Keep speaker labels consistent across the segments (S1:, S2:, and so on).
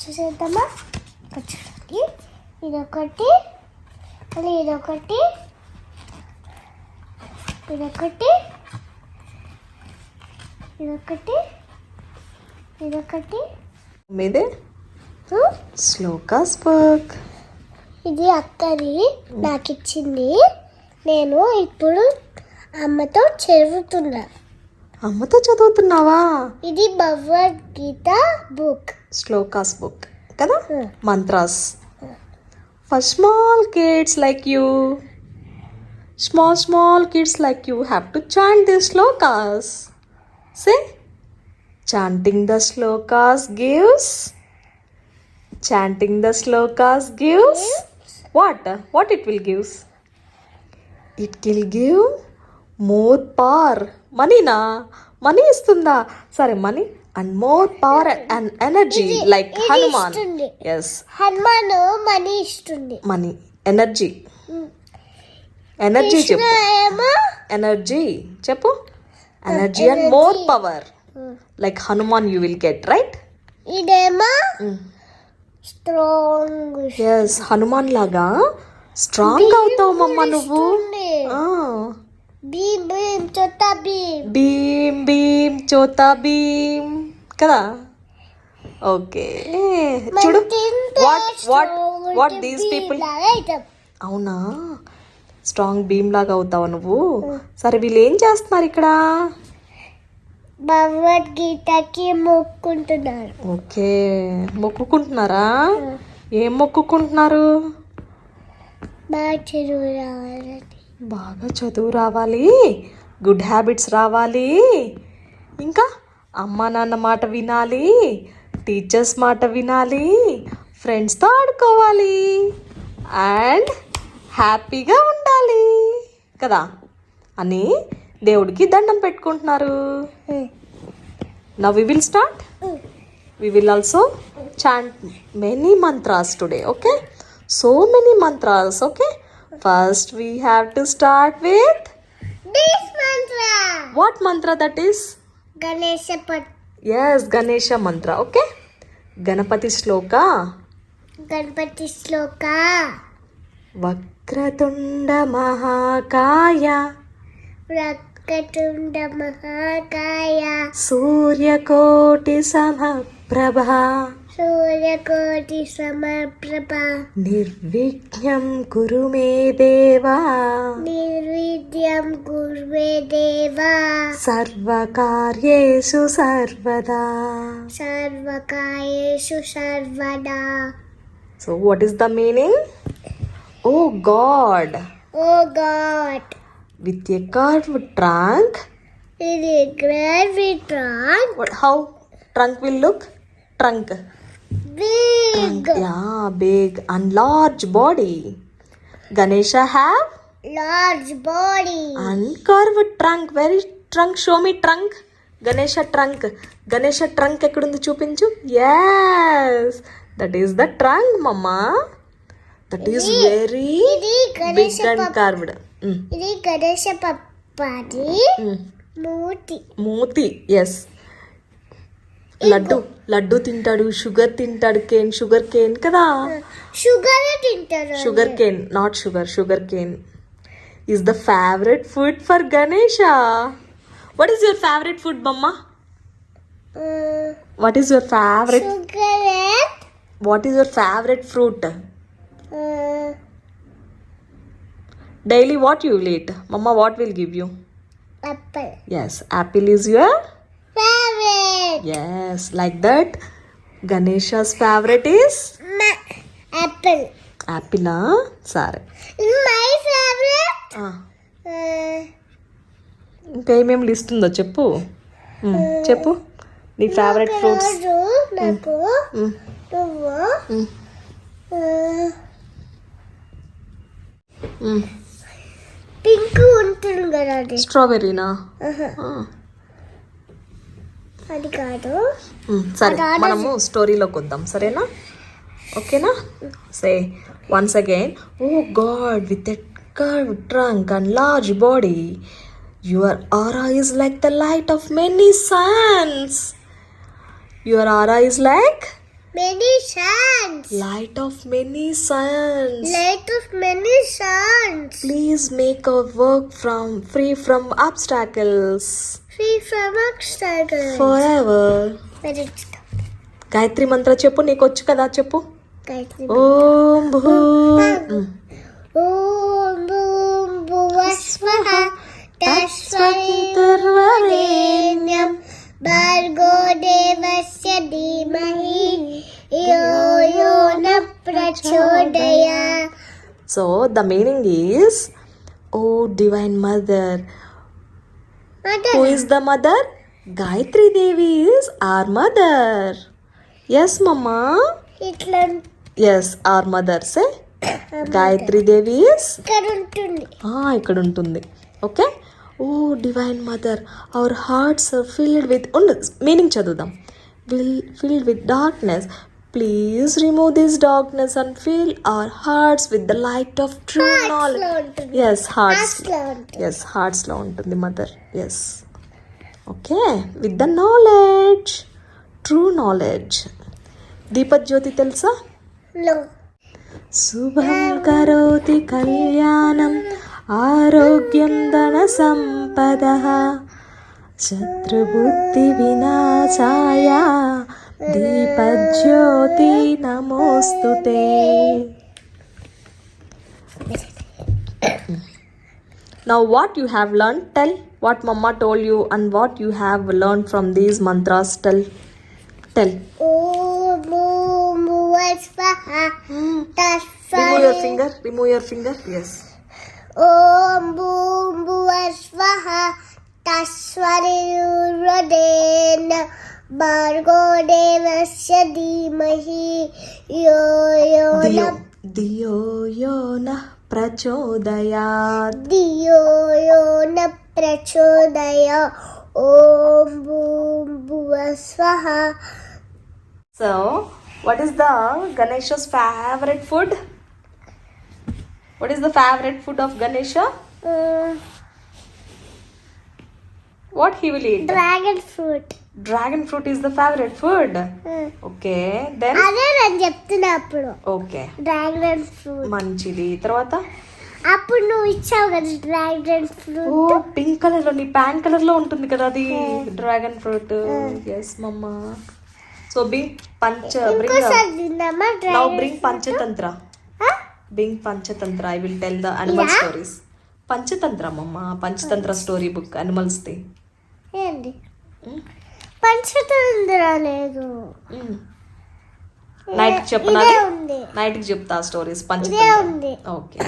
S1: చూసేద్దామా? చూడండి ఇదొకటి. మళ్ళీ ఇదొకటి. ఇదొకటి. ఇదొకటి. ఇదొకటి.
S2: మీదే? శ్లోకాస్ బుక్
S1: ఇది అక్కది నాకు ఇచ్చింది నేను ఇప్పుడు అమ్మతో చదువుతున్నా
S2: అమ్మతో చదువుతున్నావా?
S1: ఇది భగవద్గీత బుక్.
S2: శ్లోకాస్ బుక్ కదా? Mantras. For small kids like you small small kids like you have to chant the shlokas. Say chanting the shlokas gives chanting the shlokas gives what what it will gives it will give more power మనీనా money ఇస్తుందా? సరే money and more power and energy like Hanuman. Yes
S1: Hanuman money ఇస్తుంది.
S2: Money energy. Energy చెప్పు. Energy చెప్పు. Energy and more power like Hanuman you will get right
S1: ఇదేమో? Strong
S2: yes Hanuman లాగా strong అవుతావు మమ్మ నువ్వు.
S1: భీమ్ భీమ్ చొత్త భీమ్.
S2: భీమ్ భీమ్ చోతా భీమ్. కదా? ఓకే. చూడు what what what these people అవునా? స్ట్రాంగ్ భీమ్ లాగా అవుతావు నువ్వు? సరే వీళ్ళు ఏం చేస్తున్నారు ఇక్కడ?
S1: భగవద్గీతకి మొక్కుంటున్నారు
S2: ఓకే. మొక్కుకుంటున్నారా? ఏం మొక్కుకుంటున్నారు?
S1: బాగా చదువు రావాలని
S2: బాగా చదువు రావాలి. గుడ్ హ్యాబిట్స్ రావాలి. ఇంకా అమ్మ నాన్న మాట వినాలి. టీచర్స్ మాట వినాలి. ఫ్రెండ్స్తో ఆడుకోవాలి. అండ్ హ్యాపీగా ఉండాలి. కదా? అని దేవుడికి దండం పెట్టుకుంటున్నారు. Now we will start we will also chant many mantras today okay? So many mantras okay? First we have to start with
S1: this mantra
S2: what mantra that is
S1: Ganesha పట్
S2: yes ganesha mantra okay ganapati shloka
S1: Ganapati శ్లోక
S2: వక్రతుండ మహాకాయ
S1: ప్రకటుండ మహాకాయ
S2: సూర్యకోటి సమప్రభ
S1: సూర్యకోటి సమప్రభ
S2: నిర్విఘ్నం కురు మే దేవా
S1: నిర్విద్యం గుర్వే దేవా
S2: సర్వకార్యేషు సర్వదా
S1: సర్వకాయేషు సర్వదా
S2: so what is the meaning o God
S1: o God
S2: with a curve trunk
S1: ఇది గ్రావిట్రాన్
S2: how trunk will look trunk
S1: big
S2: ya big and large body Ganesha have
S1: large body
S2: and curve trunk very trunk show me trunk Ganesha trunk Ganesha trunk ఎక్కడుంది చూపించు. Yes that is the trunk mamma that is very big and carved
S1: ఇది గణేశ పప్పది మూతి
S2: మూతి yes laddu laddu తింటాడు sugar తింటాడు cane sugar cane కదా?
S1: Sugar తింటారు
S2: sugar cane not sugar sugar cane. Is the favourite food for Ganesha what is your favourite food mamma what is your favourite
S1: sugar
S2: what is your favourite fruit daily what you will eat mamma what will give you
S1: apple
S2: yes apple is your
S1: favourite
S2: yes like that Ganesha's favourite is
S1: apple
S2: యాపిలా సరే
S1: my favourite
S2: ఇంకా ఏమేమి list ఉందో చెప్పు. మ్, చెప్పు. నీ favourite fruits
S1: నాకు నువ్వు. Pink ఉంటుంది కదా
S2: స్ట్రాబెర్రీనా
S1: అది కాదు.
S2: సరే మనము స్టోరీలోకి వద్దాం సరేనా? ఓకేనా? Say once again o God with curve trunk and large body your aura is like the light of many suns your aura is like
S1: many suns.
S2: light of many suns.
S1: Light of many suns.
S2: Please make our work from free from obstacles.
S1: Very good.
S2: Gayatri mantra చెప్పు నీకు వచ్చు కదా చెప్పు. ఓం భూ.
S1: Om boom bhuvasvaha tasvariturvarenyam Bhargo devasya dhimahi yo yo na prachodaya
S2: so the meaning is o divine mother who is the mother Gayatri Devi is our mother yes mamma yes our mother say Gayatri Devi is
S1: ఇక్కడ ఉంటుంది.
S2: Okay o divine mother our hearts filled with ఉండు meaning చదువుదాం. Will filled with darkness please remove this darkness and feel our hearts with the light of true knowledge yes hearts yes హార్ట్స్లో ఉంటుంది. Mother yes okay with the knowledge true knowledge దీపజ్యోతి తెలుసా? శుభం కరోతి కళ్యాణం ఆరోగ్యం ధన సంపద శత్రుబుద్ధి వినాశాయ ദീപജ്യോതി നമോസ്തുതേ Now, what you have learned, tell what Mama told you and what you have learned from these mantras. Tell. Tell. Remove your finger. Remove your finger. Yes.
S1: Om Bhum Bhuvasvaha Tasvarayurudena Bhargo देवस्य धीमहि यो यो न
S2: दियो यो न प्रचोदयात्।
S1: दियो यो न प्रचोदय। ॐ भूं भुवस्वः
S2: so what is the Ganesha's favourite food what is the favourite food of Ganesha what he will eat
S1: dragon fruit
S2: dragon fruit is the favourite food okay then
S1: అదే నేను చెప్తున్నా అప్పుడు.
S2: ఓకే
S1: డ్రాగన్ ఫ్రూట్
S2: మంచిది. తర్వాత?
S1: అప్పుడు నువ్వు ఇచ్చావు కదా డ్రాగన్
S2: ఓ
S1: ఫ్రూట్
S2: పింక్ కలర్లో నీ ప్యాన్ కలర్లో ఉంటుంది కదా అది. Dragon fruit yes mamma so bring Pancha bring now bring Panchatantra bring Panchatantra I will tell the animal. Stories Panchatantra mamma Panchatantra story book animals the
S1: ఏంటి పంచతంత్ర లేదు.
S2: నైట్ చెప్పనా నైట్కి చెప్తా స్టోరీస్ పంచతంత్ర.
S1: ఉంది.
S2: ఓకే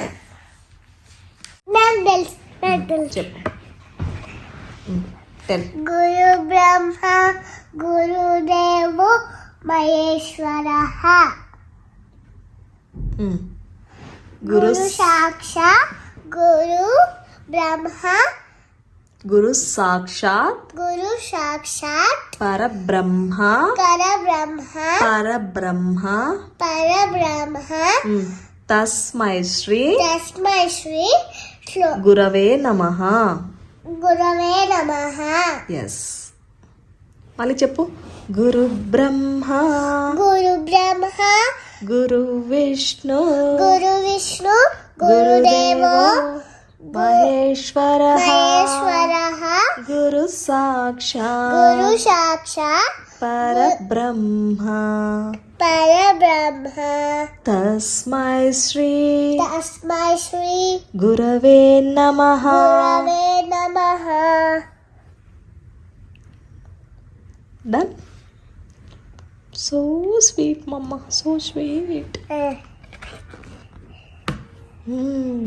S1: నాకు తెలుసు నాకు తెలుసు.
S2: చెప్పు.
S1: గురు బ్రహ్మ గురుదేవో మహేశ్వర.
S2: గురు
S1: సాక్షా గురు బ్రహ్మ
S2: గురు సాక్షాత్
S1: గురు సాక్షాత్
S2: పరబ్రహ్మ
S1: కర బ్రహ్మ
S2: పరబ్రహ్మ
S1: పరబ్రహ్మ
S2: మ్, తస్మై శ్రీ
S1: తస్మై శ్రీ
S2: గురవే నమ.
S1: గురవే నమః.
S2: ఎస్ మళ్ళీ చెప్పు. గురు బ్రహ్మ
S1: గురు బ్రహ్మ
S2: గురు విష్ణు
S1: గురు విష్ణు గురుదేవో
S2: మహేశ్వర
S1: మహేశ్వర
S2: గురు సాక్షాత్
S1: గురు సాక్షాత్
S2: పరబ్రహ్మ
S1: పరబ్రహ్మ
S2: తస్మై శ్రీ
S1: తస్మై శ్రీ
S2: గురవే నమ
S1: గురవే నమః
S2: డన్ సో స్వీట్ మమ్మ సో స్వీట్
S1: Eh,
S2: Hmm.